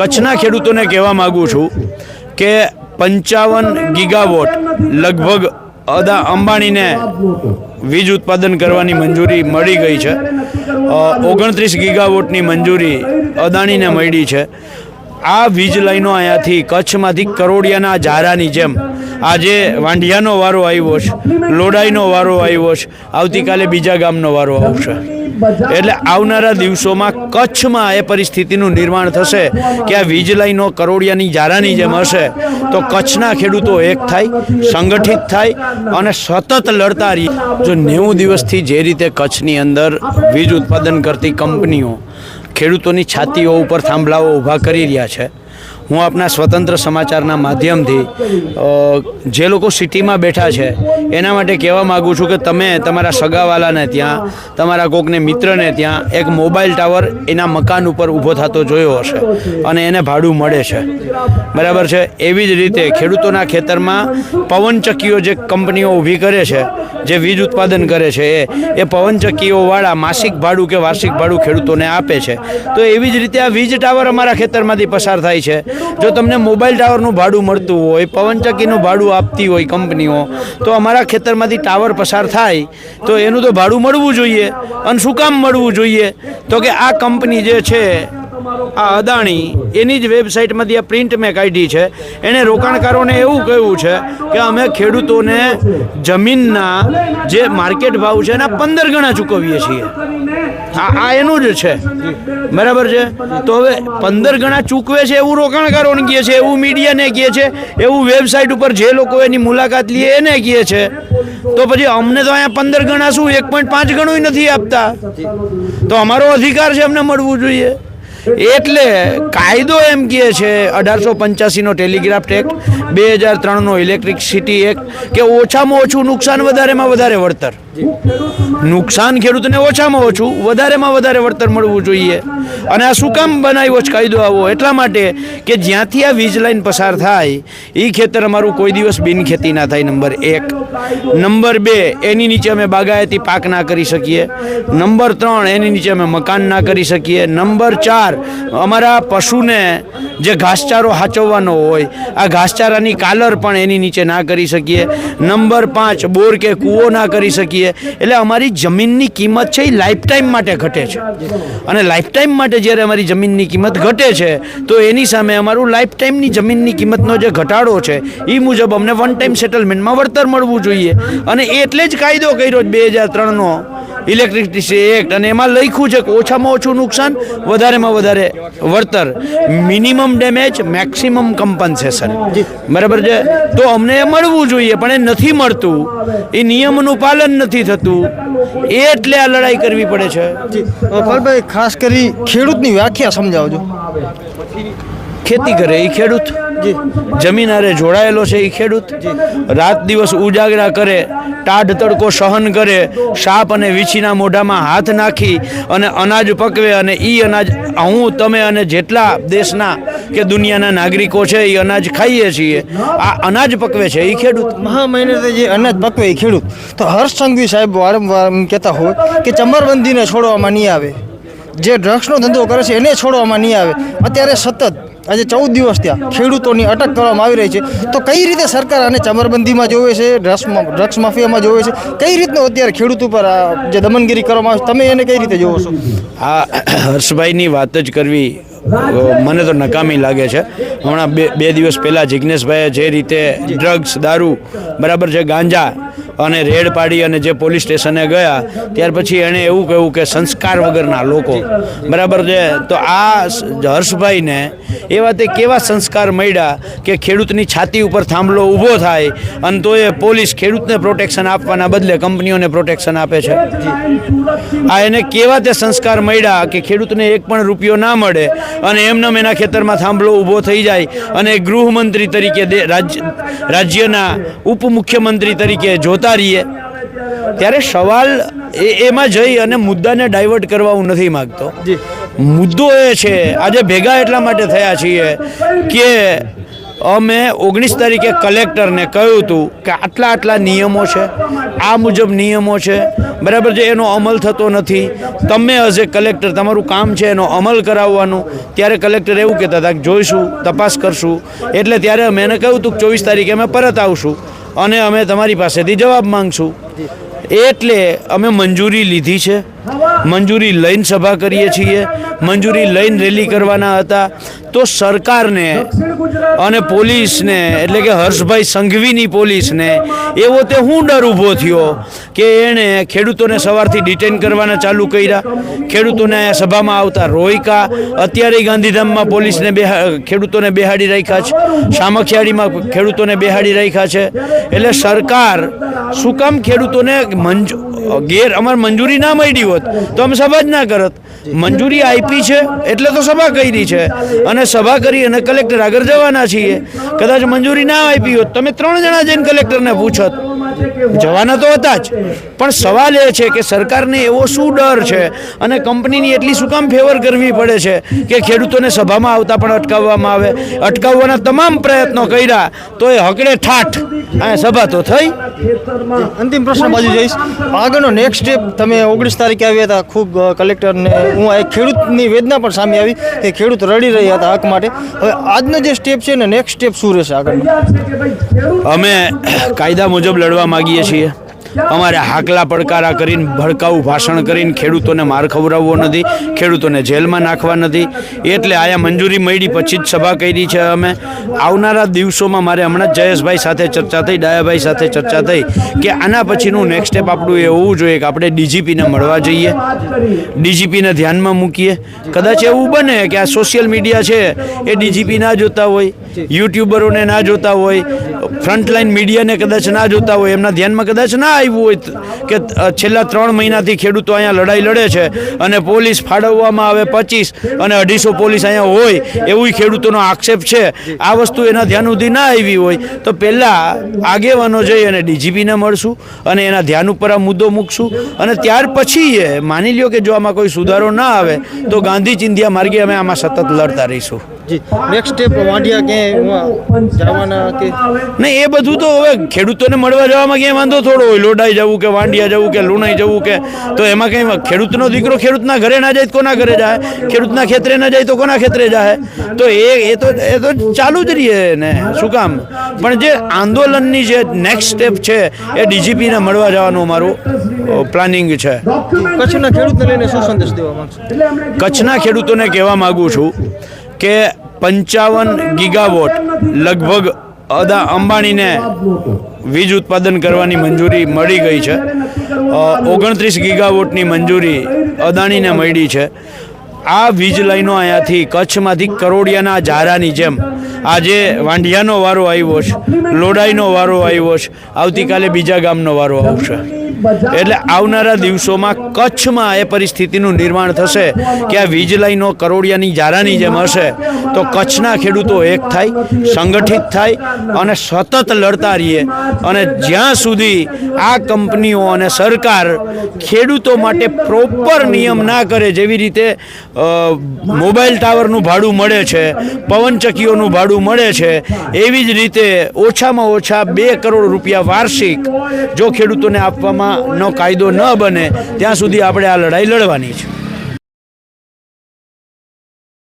કચ્છના ખેડૂતોને કહેવા માગું છું કે પંચાવન ગીગાવોટ લગભગ અદા અંબાણીને વીજ ઉત્પાદન કરવાની મંજૂરી મળી ગઈ છે. ઓગણત્રીસ ગીગાવોટની મંજૂરી અદાણીને મળી છે. આ વીજ લાઈનો અહીંયાથી કચ્છમાંથી કરોડિયાના ઝારાની જેમ આજે વાંઢિયાનો વારો આવ્યો છે, લોડાઈનો વારો આવ્યો છે, આવતીકાલે બીજા ગામનો વારો આવશે. એટલે આવનારા દિવસોમાં કચ્છમાં એ પરિસ્થિતિનું નિર્માણ થશે કે આ વીજ લાઈનો કરોડિયાની જારાની જેમ હશે તો કચ્છના ખેડૂતો એક થાય સંગઠિત થાય અને સતત લડતા રહી. જો નેવું દિવસથી જે રીતે કચ્છની અંદર વીજ ઉત્પાદન કરતી કંપનીઓ ખેડૂતોની છાતીઓ ઉપર થાંભલાઓ ઊભા કરી રહ્યા છે હું આપના સ્વતંત્ર સમાચારના માધ્યમથી જે લોકો સિટીમાં બેઠા છે, એના માટે કહેવા માગું છું કે તમે તમારા સગાવાલાને ત્યાં, તમારા કોકને મિત્રને ત્યાં એક મોબાઈલ ટાવર એના મકાન ઉપર ઊભો થતો જોયો હશે અને એને ભાડું મળે છે. બરાબર છે? એવી જ રીતે ખેડૂતોના ખેતરમાં પવનચક્કીઓ જે કંપનીઓ ઊભી કરે છે, જે વીજ ઉત્પાદન કરે છે, એ એ પવનચક્કીઓવાળા માસિક ભાડું કે વાર્ષિક ભાડું ખેડૂતોને આપે છે. તો એવી જ રીતે આ વીજ ટાવર અમારા ખેતરમાંથી પસાર થાય છે. જો તમને મોબાઈલ ટાવરનું ભાડું મળતું હોય પવનચક્કીનું ભાડું આપતી હોય કંપનીઓ, તો અમારા ખેતરમાંથી ટાવર પસાર થાય, તો એનું તો ભાડું મળવું જોઈએ. અને શું કામ મળવું જોઈએ? તો કે આ કંપની જે છે આ અદાણી એની જ વેબસાઇટમાંથી આ પ્રિન્ટ મેં કાઢી છે. એણે રોકાણકારોને એવું કહ્યું છે કે અમે ખેડૂતોને જમીનના જે માર્કેટ ભાવ છે એના પંદર ગણા ચૂકવીએ છીએ. આ આ એનું જ છે. બરાબર છે? તો હવે પંદર ગણા ચૂકવે છે એવું રોકાણકારોને કહે છે, એવું મીડિયાને કહે છે, એવું વેબસાઇટ ઉપર જે લોકો એની મુલાકાત લે એને કહે છે. તો પછી અમને તો અહીંયા પંદર ગણા શું? એક પોઈન્ટ પાંચ ગણું નથી આપતા. તો અમારો અધિકાર છે અમને મળવું જોઈએ. એટલે કાયદો એમ કહે છે, અઢારસો પંચ્યાસીનો ટેલિગ્રાફ એક્ટ બે હજાર ત્રણનો ઇલેક્ટ્રિસિટી એક્ટ, કે ઓછામાં ઓછું નુકસાન વધારેમાં વધારે વળતર. નુકસાન ખેડૂતને ઓછામાં ઓછું વધારેમાં વધારે વળતર મળવું જોઈએ. અને આ શું કામ બનાવ્યો? છે કાયદો આવો. એટલા માટે કે જ્યાંથી આ વીજ લાઈન પસાર થાય એ ખેતર અમારું કોઈ દિવસ બિનખેતી ના થાય. નંબર એક. નંબર બે, એની નીચે અમે બાગાયતી પાક ના કરી શકીએ. નંબર ત્રણ, એની નીચે અમે મકાન ના કરી શકીએ. નંબર ચાર, અમારા પશુને જે ઘાસચારો હાચવવાનો હોય, આ ઘાસચારાની કાલર પણ એની નીચે ના કરી શકીએ. નંબર પાંચ, બોર કે કૂવો ના કરી શકીએ. એટલે અમારી જમીનની કિંમત છે એ લાઈફ ટાઈમ માટે ઘટે છે. અને લાઈફ ટાઈમ માટે જ્યારે અમારી જમીનની કિંમત ઘટે છે, તો એની સામે અમારું લાઈફ ટાઈમની જમીનની કિંમતનો જે ઘટાડો છે એ મુજબ અમને વન ટાઈમ સેટલમેન્ટમાં વળતર મળવું જોઈએ. અને એટલે જ કાયદો કર્યો બે હજાર ત્રણનો. ઇલેક્ટ્રિસિટી એક્ટ અને એમાં લખ્યું છે કે ઓછામાં ઓછું નુકસાન, વધારેમાં વધારે વળતર. મિનિમમ ડેમેજ મેક્સિમમ કમ્પન્સેશન બરાબર છે? તો અમને એ મળવું જોઈએ, પણ એ નથી મળતું. એ નિયમનું પાલન નથી થતું. એટલે આ લડાઈ કરવી પડે છે. ખાસ કરી ખેડૂતની વ્યાખ્યા સમજાવજો. ખેતી કરે એ ખેડૂત. જમીન હારે જોડાયેલો છે એ ખેડૂત રાત દિવસ ઉજાગરા કરે, ટાઢ તડકો સહન કરે, સાપ અને વીછીના મોઢામાં હાથ નાખી અને અનાજ પકવે અને એ અનાજ, હું, તમે અને જેટલા દેશના કે દુનિયાના નાગરિકો છે એ અનાજ ખાઈએ છીએ. આ અનાજ પકવે છે એ ખેડૂત. મહા મહિને જે અનાજ પકવે એ ખેડૂત. તો હર્ષ સંઘવી સાહેબ વારંવાર કહેતા હોય કે ચમરબંધીને છોડવામાં નહીં આવે. જે ડ્રગ્સનો ધંધો કરે છે એને છોડવામાં નહીં આવે. અત્યારે સતત આજે ચૌદ દિવસ ત્યાં ખેડૂતોની અટક કરવામાં આવી રહી છે. તો કઈ રીતે સરકાર આને ચમરબંધીમાં જોવે છે ડ્રગ્સમાં ડ્રગ્સ માફિયામાં જોવે છે? કઈ રીતનું અત્યારે ખેડૂત ઉપર આ જે દમનગીરી કરવામાં આવે છે? તમે એને કઈ રીતે જોવો છો? આ હર્ષભાઈની વાત જ કરવી મને તો નકામી લાગે છે. હમણાં બે બે દિવસ પહેલાં જિજ્ઞેશભાઈએ જે રીતે ડ્રગ્સ દારૂ બરાબર છે ગાંજા અને રેડ પાડી અને જે પોલીસ સ્ટેશને ગયા, ત્યાર પછી એણે એવું કહ્યું કે સંસ્કાર વગરના લોકો. બરાબર છે? તો આ હર્ષભાઈને એ વાતે કેવા સંસ્કાર મળ્યા કે ખેડૂતની છાતી ઉપર થાંભલો ઊભો થાય અને તો એ પોલીસ ખેડૂતને પ્રોટેક્શન આપવાના બદલે કંપનીઓને પ્રોટેક્શન આપે છે? આ એને કેવા તે સંસ્કાર મળ્યા કે ખેડૂતને એક પણ રૂપિયો ના મળે અને એમનેમ એના ખેતરમાં થાંભલો ઊભો થઈ જાય અને ગૃહમંત્રી તરીકે રાજ્યના ઉપમુખ્યમંત્રી તરીકે જોતા રહીએ ત્યારે સવાલ એ એમાં જઈ અને મુદ્દાને ડાયવર્ટ કરવા હું નથી માગતો. મુદ્દો એ છે આજે ભેગા એટલા માટે થયા છીએ કે અમે ઓગણીસ તારીખે કલેક્ટરને કહ્યું હતું કે આટલા આટલા નિયમો છે આ મુજબ નિયમો છે બરાબર છે એનો અમલ થતો નથી. તમે એઝ એ કલેક્ટર તમારું કામ છે એનો અમલ કરાવવાનું. ત્યારે કલેક્ટર એવું કહેતા હતા કે જોઈશું તપાસ કરશું. એટલે ત્યારે અમે એને કહ્યું હતું કે ચોવીસ તારીખે અમે પરત આવશું. અને અમે તમારી પાસેથી જવાબ માંગશું. એટલે અમે મંજૂરી લીધી છે. મંજૂરી લઈને સભા કરીએ છીએ મંજૂરી લઈને રેલી કરવાના હતા. તો સરકારને અને પોલીસને એટલે કે હર્ષભાઈ સંઘવીની પોલીસને એવો તે હું ડર ઊભો થયો કે એણે ખેડૂતોને સવારથી ડિટેન કરવાના ચાલુ કર્યા. ખેડૂતોને અહીંયા સભામાં આવતા રોયકા અત્યારે ગાંધીધામમાં પોલીસને બે ખેડૂતોને બેહાડી રાખ્યા છે. સામખિયાળીમાં ખેડૂતોને બેહાડી રાખ્યા છે. એટલે સરકાર શું કામ ખેડૂતોને મંજુ ગેર અમારે મંજૂરી ના મળી હોત તો અમે સભા જ ના કરત. મંજૂરી આપી છે એટલે તો સભા કરી છે. અને સભા કરી અને કલેક્ટર આગળ જવાના છીએ. કદાચ મંજૂરી ના આપી હોત. તમે ત્રણ જણા જઈને કલેક્ટરને પૂછોત. જવાના તો હતા જ. પણ સવાલ એ છે કે સરકારને એવો શું ડર છે? અને કંપનીની એટલી શું કામ ફેવર કરવી પડે છે કે ખેડૂતોને સભામાં આવતા પણ અટકાવવામાં આવે? અટકાવવાના તમામ પ્રયત્નો કર્યા તો એ હકડે ઠાઠ. આ સભા તો થઈ. અંતિમ પ્રશ્ન બાજુ જઈશ. આગળનો નેક્સ્ટ સ્ટેપ તમે ઓગણીસ તારીખે આવ્યા હતા ખૂબ કલેક્ટરને હું આ એક ખેડૂતની વેદના પણ સામે આવી કે ખેડૂત રડી રહ્યા હતા હક માટે. હવે આજનો જે સ્ટેપ છે ને નેક્સ્ટ સ્ટેપ શું રહેશે આગળ અમે કાયદા મુજબ લડવા માગીએ છીએ. અમારે હાકલા પડકારા કરીને ભડકાવું ભાષણ કરીને ખેડૂતોને માર ખવડાવવો નથી, ખેડૂતોને જેલમાં નાખવા નથી. એટલે આયા મંજૂરી મળી પછી જ સભા કરી છે અમે. આવનારા દિવસોમાં મારે હમણાં જ જયેશભાઈ સાથે ચર્ચા થઈ, ડાયાભાઈ સાથે ચર્ચા થઈ કે આના પછીનું નેક્સ્ટ સ્ટેપ આપણું એ હોવું જોઈએ કે આપણે ડીજીપીને મળવા જઈએ. ડીજીપીને ધ્યાનમાં મૂકીએ. કદાચ એવું બને કે આ સોશિયલ મીડિયા છે, એ ડીજીપી ના જોતા હોય. યુટ્યુબરોને ના જોતા હોય ફ્રન્ટલાઈન મીડિયાને કદાચ ના જોતા હોય, એમના ધ્યાનમાં કદાચ ના આવ્યું હોય કે છેલ્લા ત્રણ મહિનાથી ખેડૂતો અહીંયા લડાઈ લડે છે અને પોલીસ ફાળવવામાં આવે પચીસ અને અઢીસો પોલીસ અહીંયા હોય એવું ખેડૂતોનો આક્ષેપ છે. આ વસ્તુ એના ધ્યાન સુધી ના આવી હોય, તો પહેલાં આગેવાનો જઈ અને ડીજીપીને મળશું અને એના ધ્યાન ઉપર આ મુદ્દો મૂકશું અને ત્યાર પછી એ, માની લ્યો કે જો આમાં કોઈ સુધારો ના આવે, તો ગાંધી ચિંધ્યા માર્ગે અમે આમાં સતત લડતા રહીશું. નેક્સ્ટ સ્ટેપ વાંડિયા ક્યાંય જવાના કે નહીં એ બધું તો હવે ખેડૂતોને મળવા જવામાં ક્યાંય વાંધો થોડો હોય. લોડાઈ જવું કે વાંડિયા જવું કે લુણાઈ જવું કે તો એમાં કંઈ ખેડૂતનો દીકરો ખેડૂતના ઘરે ના જાય તો કોના ઘરે જાય? ખેડૂતના ખેતરે ના જાય તો કોના ખેતરે જાય? તો એ એ તો એ તો ચાલુ જ રહીએ ને શું કામ? પણ જે આંદોલનની જે નેક્સ્ટ સ્ટેપ છે એ ડીજીપીને મળવા જવાનું અમારું પ્લાનિંગ છે. કચ્છના ખેડૂતને લઈને શું સંદેશ દેવા માગશો? કચ્છના ખેડૂતોને કહેવા માગું છું કે પંચાવન ગીગાવોટ લગભગ અદા અંબાણીને વીજ ઉત્પાદન કરવાની મંજૂરી મળી ગઈ છે. ઓગણત્રીસ ગીગાવોટની મંજૂરી અદાણીને મળી છે. આ વીજ લાઈનો અહીંયાથી કચ્છમાંથી કરોડિયાના ઝારાની જેમ. આજે વાંઢિયાનો વારો આવ્યો છે, લોડાઈનો વારો આવ્યો છે, આવતીકાલે બીજા ગામનો વારો આવશે. એટલે આવનારા દિવસોમાં કચ્છમાં એ પરિસ્થિતિનું નિર્માણ થશે કે આ વીજ લાઈનો કરોડિયાની જારાની જેમ હશે તો કચ્છના ખેડૂતો એક થાય સંગઠિત થાય અને સતત લડતા રહીએ. અને જ્યાં સુધી આ કંપનીઓ અને સરકાર ખેડૂતો માટે પ્રોપર નિયમ ના કરે જેવી રીતે મોબાઈલ ટાવરનું ભાડું મળે છે પવનચક્કીઓનું ભાડું મળે છે એવી જ રીતે ઓછામાં ઓછા બે કરોડ રૂપિયા વાર્ષિક જો ખેડૂતોને આપવામાં નો કાયદો ન બને ત્યાં સુધી આપણે આ લડાઈ લડવાની છે.